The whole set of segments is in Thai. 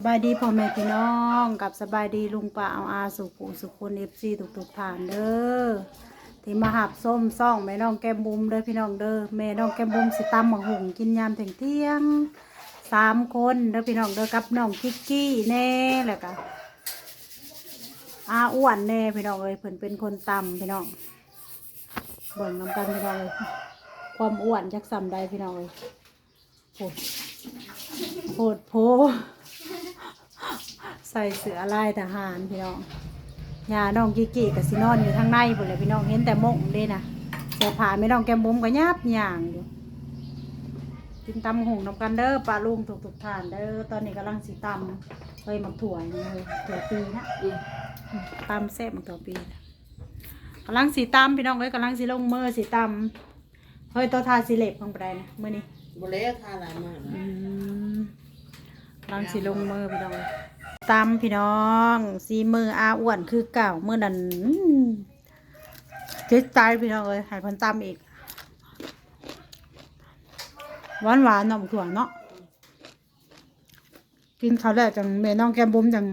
สบายดีพ่อแม่พี่น้องกับสบายดีลุงป้าเอาอาสุขุสุคนเอฟซีทุกทุกฐานเด้อที่มาหับส้มซ่องแม่น้องแก้มบุมเด้อพี่น้องเด้อแม่น้องแก้มบุมสิตำหมักหุงกินยามเที่ยงเที่ยงสามคนเด้อพี่น้องเด้อกับน้องกิกกี้แน่แล้วก็อาอ้วนแน่พี่น้องเอ้ยเพิ่นเป็นคนตำพี่น้องเบิ่งน้ำกันพี่น้องเอ้ยความอ้วนจักสำใดพี่น้องเอ้ยโหดโหดโพ ใส่เสื้อลายทหารพี่น้องยาน้องกิกิกับสินอนอยู่ทางในพุ่นเลยพี่น้องเห็นแต่มงเด้นะเสื้อผ้าไม่น้องแก้มบุ้มก็ยับย่างอยู่กินตำหงน้ำกันเด้อปลาลุงถูกถูกๆทานเด้อตอนนี้กำลังสิตำเฮ้ยหมักถั่วนี่เลยถั่วปีนะตำแซ่บหมักถั่วปีนะกำลังสีตำพี่น้องเอ้ยกำลังสีลงมือสีตำเฮ้ยตัวทาสีเหล็บของไปนะมื่อนี้บเล่ทาหลายมากอืม ลังสีลงมือพี่น้องตำพี่น้องสีมืออาอ้วนคือเก่าเมื่อนั้นอืมเจ๊ใจพี่น้องเลยใหายพันตำอีกหวานหวานๆเนาะถั่วเนาะกินข้าวแล้วจังเมน้องแก้มบุ้มจัง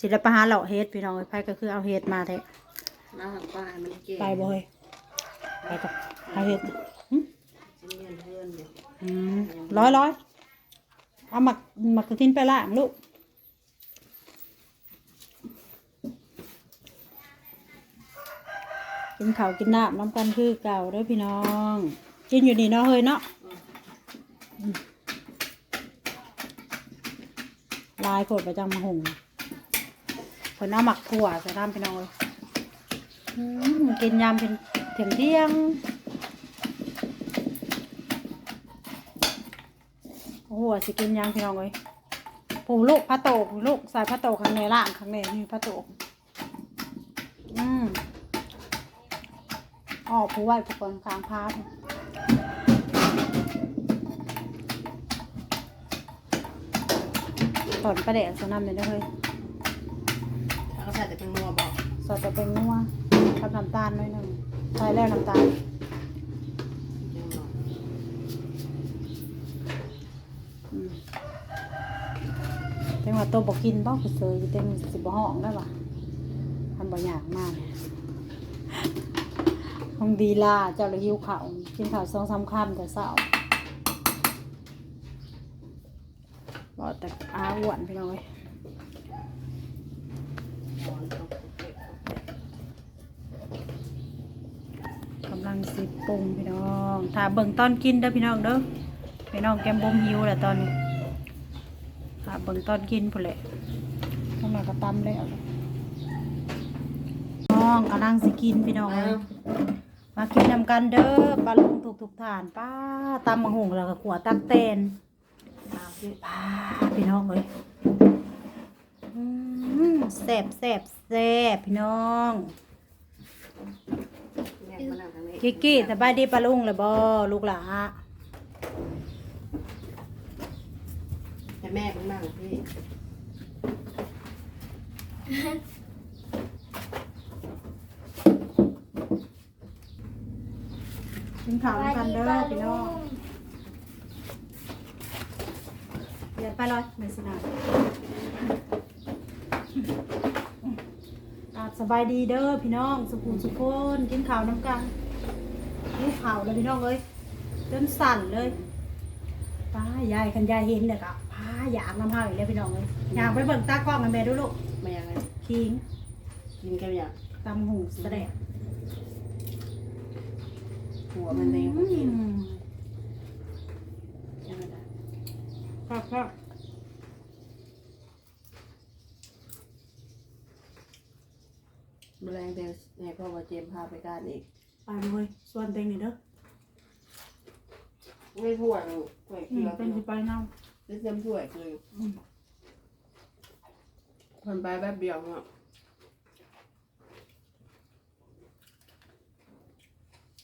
ศิลปะหาเหล่าเฮ็ดพี่น้องเอ้ยไพ่ก็คือเอาเฮ็ดมาแท้น้าหักป้าให้มันเก่งไปบ่เฮ้ยไปกับเอาเฮ็ดหึชิ้นเงินเพื่อนเนี่ยอืมร้อยร้อย เอาหมักหมักกระทินไปล่างลูกกินข้าวกินน้ำน้ำกันคือเก่าเด้อพี่น้อง กินอยู่นี่เนาะเฮ้ยเนาะลายโผดประจำมาหงเพิ่นเอาหมักถั่วใส่น้ำพี่น้องเลยกินยามเป็นเที่ยงเที่ยง โอ้โหสิกินยามพี่น้องเลยผูลูกพระโตกลูกใส่พระโตกข้างในล่างข้างในนี่พระโตกอืมออกผู้ไหวผู้คนค้างพาดตอนประเดะสนำเลยนะเฮ้ยเขาใส่แต่เป็นมัวบอกสอดจะเป็นนัวกับน้ำตาลหน่อยหนึ่งใส่แล้วน้ำตาล ยังหรอก อืม ว่าตัวบอกกินบ้าผู้เซยอยู่เต็มสิบห้องได้ปะทำบ่อยากมากห้องดีล่าเจ้าเลยหิวข้าวกินข้าวสองสามคำแต่เศร้าบอกแต่อาอ้วนไปหน่อยบอลต้องเก็บกำลังสิปรุงพี่น้อง ถ้าเบิ่งตอนกินเด้อพี่น้องเด้อพี่น้องแกมบ่มหิวแหละตอนนี้ ถ้าเบิ่งตอนกินพุ่นแหละข้างในก็ตำแล้วน้องกำลังสิกินพี่น้องเอ้ยมากินนำกันเด้อปลาลุงถูกถูกๆทานป้าตำมะฮุงแล้วก็ขัวตักเตนตามที่ป้าพี่น้องเอ้ยอืมแซ่บแซ่บแซ่บพี่น้องแม่มานั่งทางนี้กิกกี้สบายดีปลาลุงเลยบ่ลูกหลา ให้ แม่มานั่งพี่ กินข้าวกันเด้อพี่น้องเดี๋ยวไปเลยไม่สนาอาสบายดีเด้อพี่น้องสุขุมสุขคนกินข้าวน้ำกันกินข้าวเลยพี่น้องเอ้ยจนสั่นเลยป้ายายคันยายเห็นเด็กอะป้า อยากน้ำห้าวอีกแล้วพี่น้องเลยอยากไปเบิ่งตากล้องกันแม่ดูลูกไม่ยังไงคิงกินกันอย่างตำหูแสดงหัวมันเองกินอืมใช่ไหมล่ะครับครับแมลงเดนให้พ่อมาเจมพาไปการอีกไปเลยส่วนเต็งนี่เด้อไม่ถ้วยลูกถ้วยอืเกลืมอเป็นสิไป เน่าเต็มถ้วยคืออืมคนไปแบบเดียวเนาะ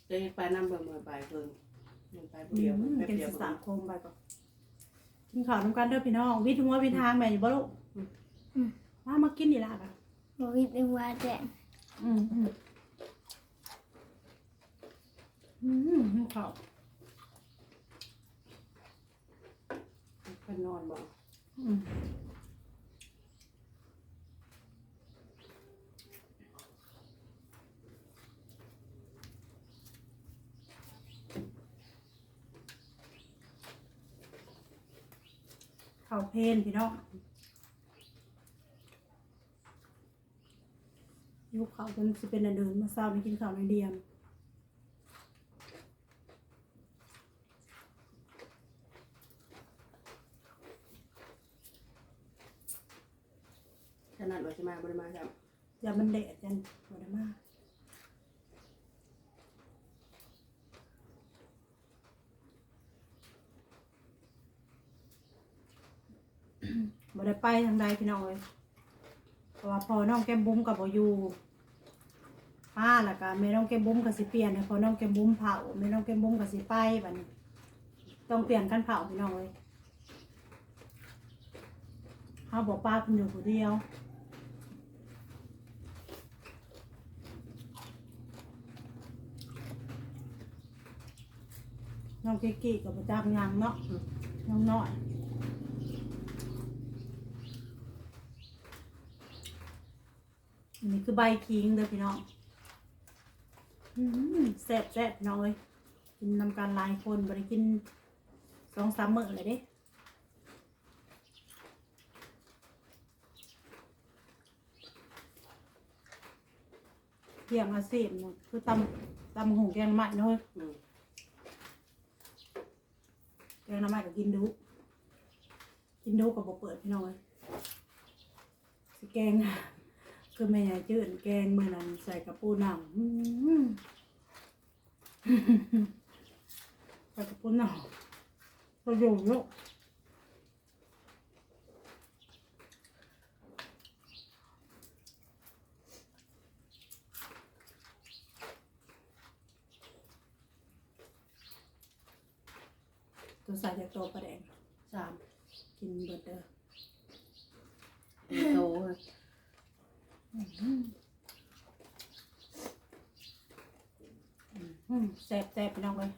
จะไปน้ำเบื่อเมื่อไปเพิ่งไปเดียวอืมแป๊บเป็นเดียวสิสาคมไปก่อนกินข้าวน้ำกันเด้อพี่น้อง วิทย์หัววิทย์ทางแม่อยู่บ่ลูกมามากินดีละกันบวิดในว่าแดงอืมอืมอืมหิวข้าว พนอนบ่อืมข่าเพนพี่น้องยุคเขาจนสิเป็นอันเดินมาเศร้าไม่กินข้าวในเดียม ขนาดว่าจะมาบริมาครับอย่ามันแดดจันบ่ได้มาบ่ได้ไปทางใดพี่น้องเลยเพราะว่าพอน้องแก้มบุ้มกับบ่อยู่ป้าล้วก็แม่น้องแก้มบุ้มก็สิเปลี่ยนให้พอน้องแก้มบุ้มเผาแม่น้องแก้มบุ้มก็สิไปบัดนี้ ต้องเปลี่ยนกันเผาพี่น้องเลยเฮาบอกป้าเพิ่นอยู่ผู้เดียว น้องเกกี้กับประจักยังเนาะน้องน้อยอันนี้คือใบคิงเด้อพี่น้องอื้อหือแซ่บแซ่บน้องเลยกินนำกันหลายคนบริกินสองสามมื้อเลยเด้เที่ยงอาชีพเนาะคือตำตำหูแกงใหม่เนาะอืมแก งหน้ำไม้ก็กินดูกินดูกับบเปิดพี่น้องเลยสิแกงคือแม่ยายจืดแกงมือนั้นใส่กระปูหนังอื้อหือใส่กระปูหนังประโยชน์เยอะ ตัวใส่จากตัวประแดงสามกินเบิดเด้อเป็นโตเลยอืมแซ่บแซ่บพี่น้องเลย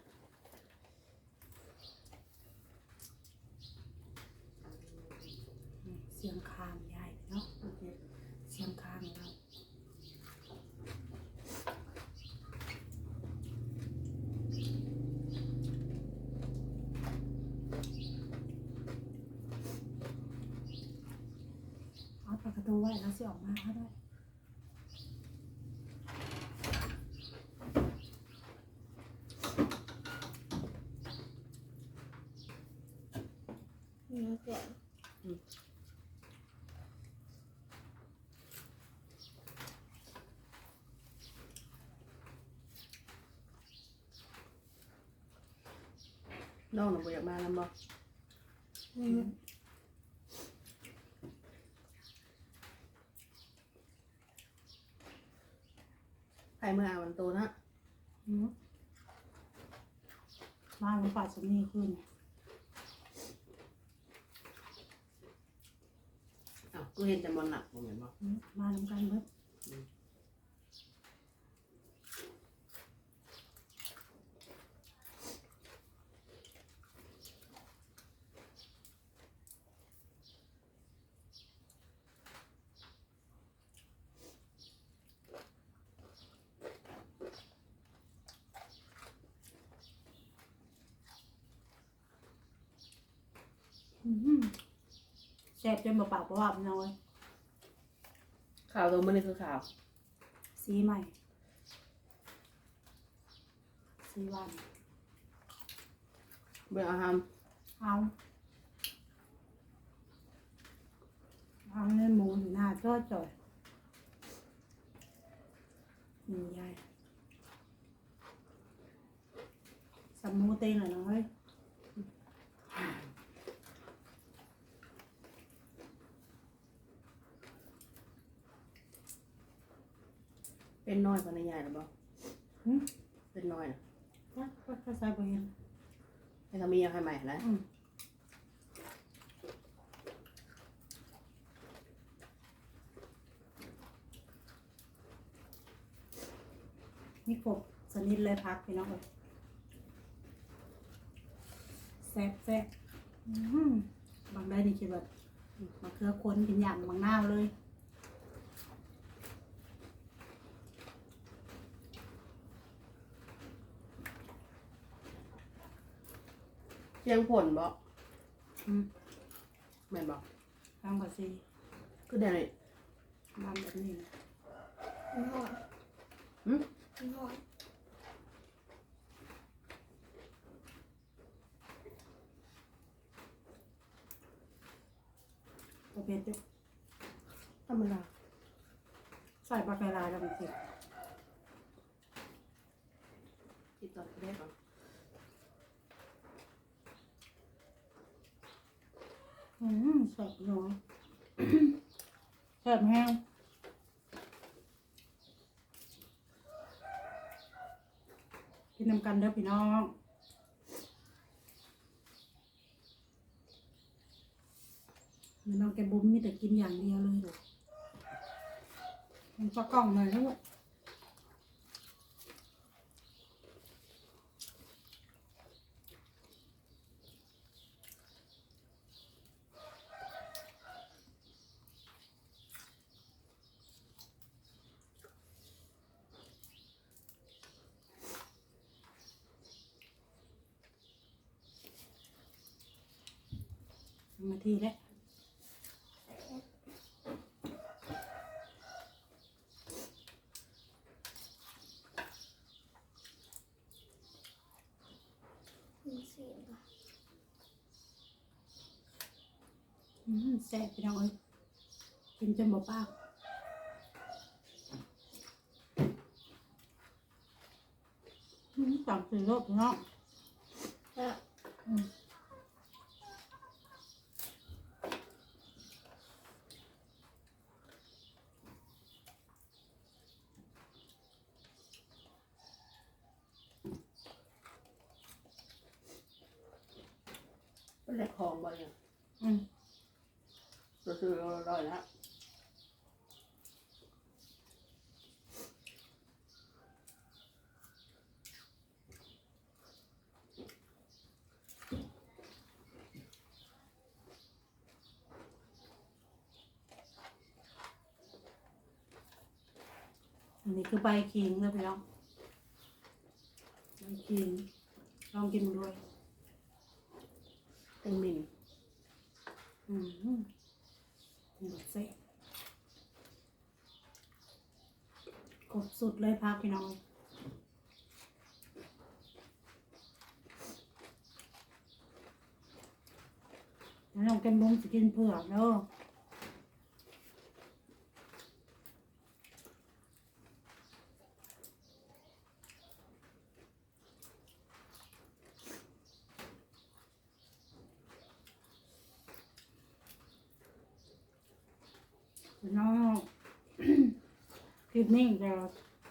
อืมเสียงคางยายเนาะ โอเค เสียงคางเรา เอาปากกระตูไว้แล้วสิออกมาเขาได้เนื้อแกะน้องหนูบ่อยากมาแล้วบ่ อืมใครเมื่ออาวันโตนะอืมมาหลวงป่าสมีขึ้นอ้าวกูเห็นแต่บอลหนักบ่เหมือนบ่อืมมาทำกันเบิด อืมแซ่บจนบ่ปากบ่ว่าพี่น้อยข่าวตัวมันนี่คือข่าวสีใหม่ สีวันเบื่ออาหารเอาเอาเนื้อหมูอยู่หน้าจ้อจ่อยนี่ยายสัมมูเต็งเหรอน้องเฮ้ย เป็นน้อยกว่าในใหญ่หรือบ่ หึ เป็นน้อยนะ จ้ะก็ก็ใส่ไปเห็น ให้ใหม่นะอืม นี่กบสนิทเลยพักพี่น้องเลยแซ่บแซ่บอื้อหือบางได้นี่คิดว่ามาเคือคนกินอย่างบางหน้าวเลย เชียงผลบ่อืมแม่นบอกทางภาษีคือได้เลยบ้านแบบนี้นะมันหอดหึมันหอดประเภทเดียวธรรมดาใส่ปลากระลายแล้วมันสิคิดต่อไปได้ก่ อนอืมแซ่บเนาะแซ่บแห้งกินนำกันเด้อพี่น้องแม่น้องแกบุ้มมีแต่กินอย่างเดียวเลยลูกมันก็กล่องหน่อยลูก มาทีแล้วมีเสียงอะอืมแซ่บพี่น้องเอ้ยกินจนบ่ปากอืมสามสี่รอบพี่น้องแล้วอืมเป็นแรกของบ่เนี่ย อืม เราซื้อเราได้แล้ว อั นนี้คือใบขิงเลยพี่น้องใบขิงลองกินดูด้วยเป็นมินอืมนี่แซ่บกดสุดเลยพักพี่น้องแล้วน้องแกมบุ้งจะกินเผือกเด้อ พี่น้องคลิปนี้เดี๋ยว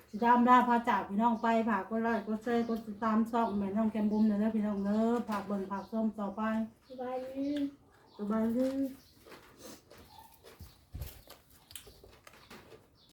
สิตามได้พาจากพี่น้องไปฝากกดไลค์กดแชร์กดติดตามช่องแม่น้องแกมบุมเด้อพี่น้องเด้อฝากเบิ่งฝากส้มต่อไปสบายดีสบายดี